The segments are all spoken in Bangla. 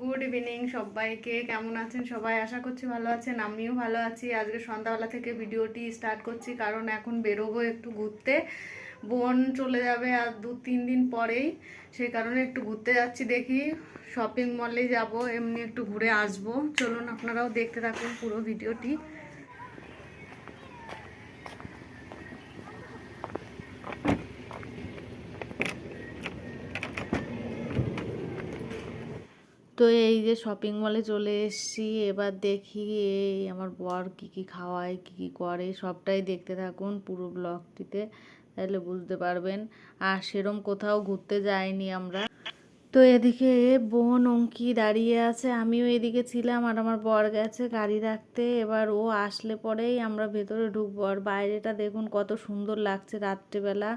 গুড ইভিনিং সবাইকে। কেমন আছেন সবাই? আশা করছি ভালো আছেন। আমিও ভালো আছি। আজকে সন্ধ্যাবেলা থেকে ভিডিওটি স্টার্ট করছি, কারণ এখন বেরোবো একটু ঘুরতে। বোন চলে যাবে আর দু, তিন দিন পরেই। সেই কারণে একটু ঘুরতে যাচ্ছি দেখি। শপিং মলে যাব, এমনি একটু ঘুরে আসব। চলুন, আপনারাও দেখতে থাকুন পুরো ভিডিওটি। তো এই যে শপিং মলে চলে এসেছি, এবার দেখি এই আমার বর কী কী খাওয়ায়, কী কী করে, সবটাই দেখতে থাকুন পুরো ব্লগটিতে তাহলে বুঝতে পারবেন। আর সেরম কোথাও ঘুরতে যাইনি আমরা। তো এদিকে বোন অঙ্কি দাঁড়িয়ে আছে আমিও এদিকে ছিলাম আর আমার বর গেছে গাড়ি রাখতে। এবার ও আসলে পরেই আমরা ভেতরে ঢুকবো। আর বাইরেটা দেখুন কত সুন্দর লাগছে রাত্রেবেলা।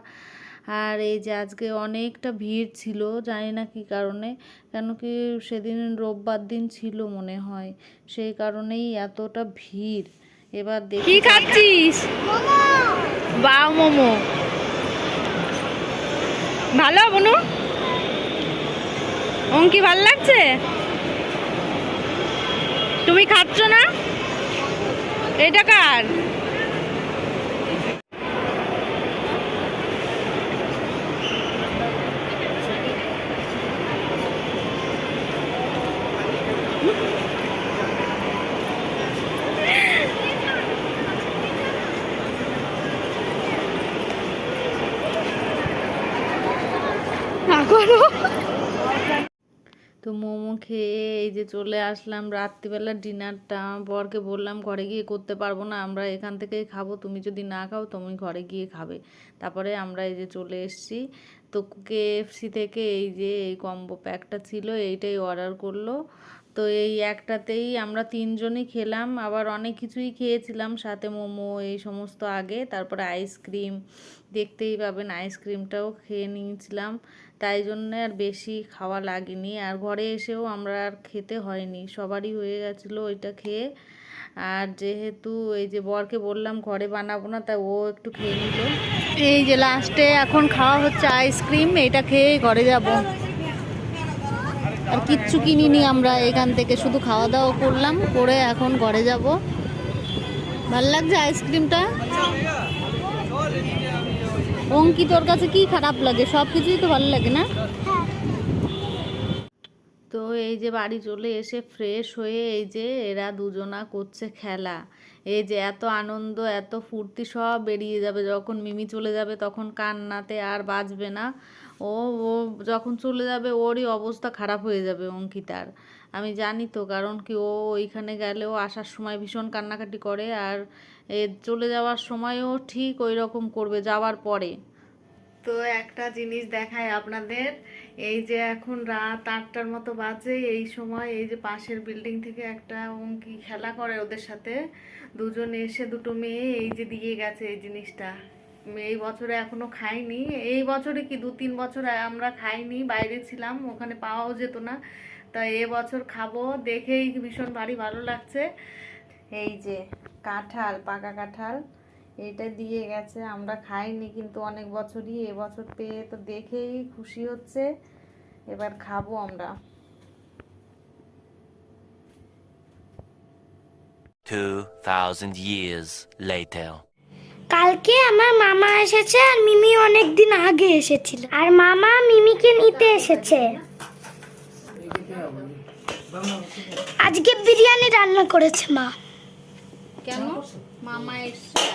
আর এই যে আজকে অনেকটা ভিড় ছিল জানি না কি কারণে কেন কি সেদিন রোববার দিন ছিল মনে হয়। সেই কারণেই এতটা ভিড়। এবার দেখি। কি খাচ্ছিস? বাও মোমো। ভালো বনু? অঙ্কি ভালো লাগছে? তুমি খাচ্ছ না? এটা কার? করো। মোমো খেয়ে এই যে চলে আসলাম রাত্রিবেলা ডিনারটা। বরকে বললাম, ঘরে গিয়ে করতে পারব না, আমরা এখান থেকেই খাব। তুমি যদি না খাও, তুমি ঘরে গিয়ে খাবে। তারপরে আমরা এই যে চলে এসেছি। তো কেএফসি থেকে এই যে এই কম্বো প্যাকটা ছিল, এইটাই অর্ডার করল। তো এই একটাতেই আমরা তিনজনই খেলাম, আবার অনেক কিছুই খেয়েছিলাম, সাথে মোমো, এই সমস্ত আগে, তারপরে আইসক্রিম দেখতেই পাবেন আইসক্রিমটাও খেয়ে নিয়েছিলাম। তাই জন্য আর বেশি খাওয়া লাগেনি, আর ঘরে এসেও আমরা আর খেতে হয়নি, সবারই হয়ে গেছিল ওইটা খেয়ে। আর যেহেতু এই যে বরকে বললাম ঘরে বানাবো না তাই ও একটু খেয়ে নিল। এই যে লাস্টে এখন খাওয়া হচ্ছে আইসক্রিম, এটা খেয়েই ঘরে যাব। আর কিচ্ছু কিনিনি আমরা এখান থেকে, শুধু খাওয়া দাওয়া করলাম, করে এখন ঘরে যাব। ভালো লাগছে আইসক্রিমটা? অঙ্কি তোর কাছে কি খারাপ লাগে? সব কিছুই তো ভালো লাগে না? তো এই যে বাড়ি চলে এসে ফ্রেশ হয়ে এই যে এরা দুজনা করছে খেলা। এই যে এত আনন্দ, এত ফুর্তি সব বেরিয়ে যাবে। যখন মিমি চলে যাবে তখন কান্নাতে আর বাঁচবে না। ও ও যখন চলে যাবে ওরই অবস্থা খারাপ হয়ে যাবে অঙ্কিতার। আমি জানি তো, কারণ কি ও ওইখানে গেলেও আসার সময় ভীষণ কান্নাকাটি করে আর এ চলে যাওয়ার সময়ও ঠিক ওই রকম করবে যাওয়ার পরে। তো একটা জিনিস দেখায় আপনাদের, এই যে এখন রাত আটটার মতো বাজে, এই সময় এই যে পাশের বিল্ডিং থেকে একটা অঙ্কি খেলা করে ওদের সাথে। দুজন এসে, দুটো মেয়ে এই যে দিয়ে গেছে এই জিনিসটা। এই বছরে এখনও খাইনি এই বছরে কি, দু তিন বছর আমরা খাইনি, বাইরে ছিলাম, ওখানে পাওয়াও যেত না। তা এ বছর খাব, দেখেই ভীষণ ভারী ভালো লাগছে। এই যে কাঁঠাল, পাকা কাঁঠাল, এটা দিয়ে গেছে, আমরা খাইনি কিন্তু অনেক বছরই এবছর পেয়ে তো দেখেই খুশি হচ্ছে। এবার খাব আমরা। 2,000 years later. কালকে আমার মামা এসেছে আর মিমি অনেক দিন আগে এসেছিল। আর মামা মিমিকে নিতে এসেছে। আজকে বিরিয়ানি রান্না করেছে মা। কেন? মামা এসেছে।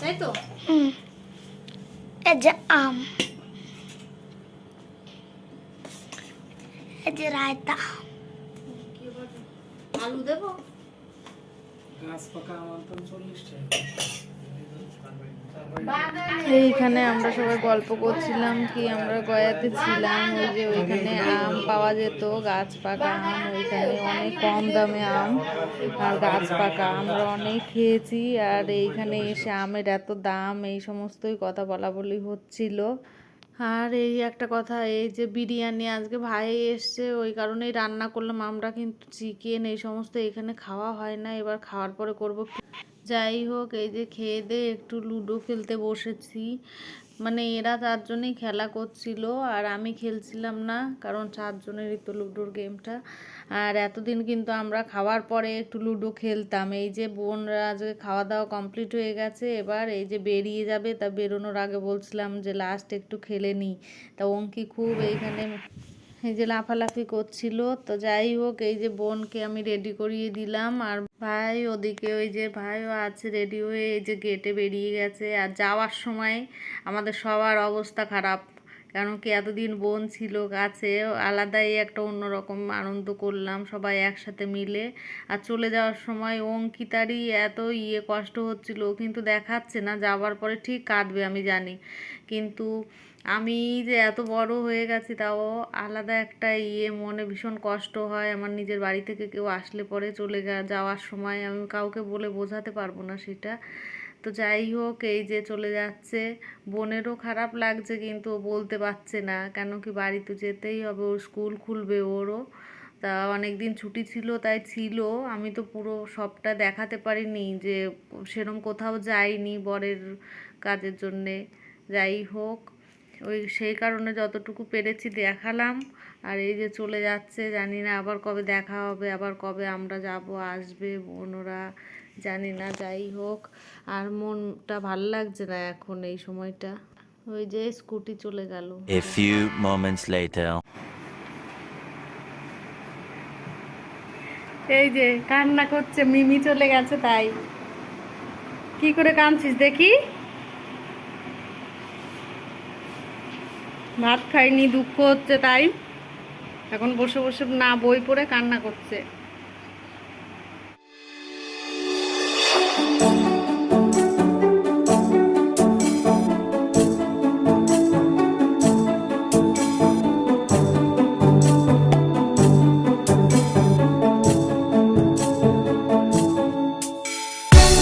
তাই তো? হুম। এই যে আম। এই যে রায়তা আলু দেবো? এইখানে আমরা সবাই গল্প করছিলাম কি আমরা গয়াতে ছিলাম ওই যে ওইখানে আম পাওয়া যেত গাছ পাকা আম ওইখানে অনেক কম দামে আম আর গাছ পাকা আমরা অনেক খেয়েছি আর এইখানে এসে আমের এত দাম এই সমস্তই কথা বলা বলি হচ্ছিল। আর এই একটা কথা, এই যে বিরিয়ানি আজকে ভাই এসছে, ওই কারণেই রান্না করলাম। আমরা কিন্তু চিকেন এই সমস্ত এখানে খাওয়া হয় না, এবার খাওয়ার পরে করব যাই হোক, এই যে খেয়ে দিয়ে একটু লুডো খেলতে বসেছি। মানে এরা চারজনেই খেলা করছিল, আর আমি খেলছিলাম না, কারণ চারজনেরই তো লুডোর গেমটা। আর এতদিন কিন্তু আমরা খাওয়ার পরে একটু লুডো খেলতাম। এই যে বোনরা আজকে খাওয়া দাওয়া কমপ্লিট হয়ে গেছে, এবার এই যে বেরিয়ে যাবে, তা বেরোনোর আগে বলছিলাম যে লাস্ট একটু খেলে নিই তা অঙ্কি খুব এইখানে এই যে লাফালাফি করছিল। তো যাই হোক, এই যে বোনকে আমি রেডি করিয়ে দিলাম, আর ভাই, ওদিকে ওই যে ভাইও আছে রেডি হয়ে এই যে গেটে বেরিয়ে গেছে। আর যাওয়ার সময় আমাদের সবার অবস্থা খারাপ। কেন কি এতদিন বোন ছিল কাছে, আলাদাই একটা অন্যরকম আনন্দ করলাম সবাই একসাথে মিলে। আর চলে যাওয়ার সময় অঙ্কিতারই এত ইয়ে কষ্ট হচ্ছিল, কিন্তু দেখাচ্ছে না, যাওয়ার পরে ঠিক কাটবে আমি জানি। কিন্তু আমি যে এত বড় হয়ে গেছি তাও আলাদা একটা ইয়ে মনে ভীষণ কষ্ট হয়। আমার নিজের বাড়ি থেকে কেউ আসলে পরে চলে যাওয়ার সময় আমি কাউকে বলে বোঝাতে পারব না সেটা। তো যাই হোক, এই যে চলে যাচ্ছে। বোনেরও খারাপ লাগছে কিন্তু বলতে পারছে না। কেন কি বাড়ি তো যেতেই হবে ওর স্কুল খুলবে ওরও। তা অনেক দিন ছুটি ছিল, তাই ছিল। আমি তো পুরো সবটা দেখাতে পারিনি যে সেরম কোথাও যাইনি বরের কাজের জন্যে। যাই হোক ওই সেই কারণে যতটুকু পেরেছি দেখালাম। আর এই যে চলে যাচ্ছে জানি না আবার কবে দেখা হবে আবার কবে আমরা যাব আসবে বোনরা জানি না যাই হোক। আর মনটা ভালো লাগছে না এখন এই সময়টা। ওই যে স্কুটি চলে গেল. এই যে কান্না করছে মিমি চলে গেছে তাই। কি করে কাঁদছিস দেখি? ভাত খাইনি দুঃখ হচ্ছে তাই। এখন বসে বসে না বই পড়ে কান্না করছে।